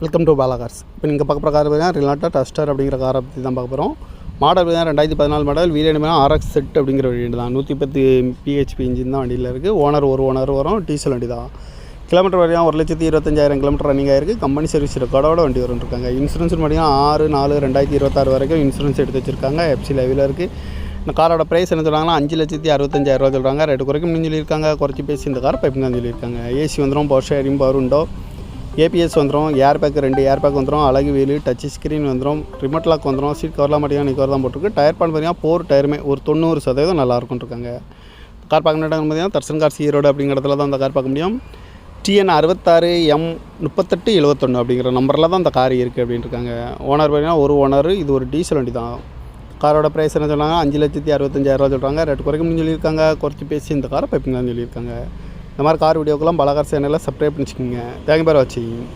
Welcome to Bala cars இப்போ நீங்கள் பார்க்க போகிற கார் பார்த்தீங்கன்னா ரிலாட்டா டஸ்டர் அப்படிங்கிற காரை பற்றி தான் பார்க்க போகிறோம் மாடல் பார்த்தீங்கன்னா ரெண்டாயிரத்தி பதினாலு மாடல் வீடியோ ஆர்எக்ஸ் செட் அப்படிங்கிற வண்டி தான். நூற்றி பத்து பிஹெச்பி இன்ஜின் தான் வண்டியில் இருக்குது ஓனர் ஒரு ஓனர் வரும். டீசல் வண்டி தான். கிலோமீட்டர் வரையும் ஒரு லட்சத்தி இருபத்தஞ்சாயிரம் கிலோமீட்டர் ரன்னிங் ஆயிருக்கு கம்பெனி சர்வீஸ் ரெக்கார்டோட வண்டி வரும் இருக்காங்க. இன்சூரன்ஸ் பார்த்தீங்கன்னா ஆறு நாலு ரெண்டாயிரத்தி இருபத்தாறு வரைக்கும் இன்சூரன்ஸ் எடுத்து வச்சிருக்காங்க. எஃப்சி லைவில் இருக்குது இந்த காரோட ப்ரைஸ் என்ன சொல்கிறாங்கன்னா அஞ்சு லட்சத்தி அறுபத்தஞ்சாயிரம் ரூபா சொல்கிறாங்க ரேட்டு குறைக்கும் சொல்லியிருக்காங்க. குறைச்சி பேசி இந்த கார் பைப்புங்க சொல்லியிருக்காங்க. ஏசி வந்துடும் பவர் ஷேரிங் பவர் உண்டோ ஏபிஎஸ் வந்துடும் ஏர் பேக் ரெண்டு ஏர் பேக் வந்துடும் அழகு வீலு டச் ஸ்க்ரீன் வந்துடும் ரிமோட் லாக் வந்துடும் சீட் கவர்லாம் மட்டும் கவர் தான் போட்டிருக்கு. டயர் பான் பார்த்தீங்கன்னா போர் டயருமே ஒரு தொண்ணூறு சதவீதம் நல்லா இருக்கும்னு இருக்காங்க. கார் பார்க்க இடம் பார்த்தீங்கன்னா தர்சன் கார்ஸ் ஈரோடு அப்படிங்கிற இடத்துல தான் அந்த கார் பார்க்க முடியும். டிஎன் அறுபத்தாறு எம் முப்பத்தெட்டு எழுபத்தொன்று அப்படிங்கிற நம்பரில் தான் அந்த கார் இருக்குது அப்படின்னு இருக்காங்க. ஓனர் பார்த்தீங்கன்னா ஒரு ஓனர் இது ஒரு டீசல் வண்டி தான். காரோட ப்ரைஸ் என்ன சொன்னாங்க அஞ்சு லட்சத்தி அறுபத்தஞ்சாயிரரூவா சொல்கிறாங்க ரேட் குறைக்கணும்னு சொல்லியிருக்காங்க. குறைச்சி பேசி இந்த காரை பைப்பிங்கன்னு சொல்லியிருக்காங்க. இந்த மாதிரி கார் வீடியோக்கெல்லாம் பலகார் சேனலில் சப்ஸ்கிரைப் பண்ணிச்சுக்கோங்க. தேங்க் பேர் வச்சுக்கிங்க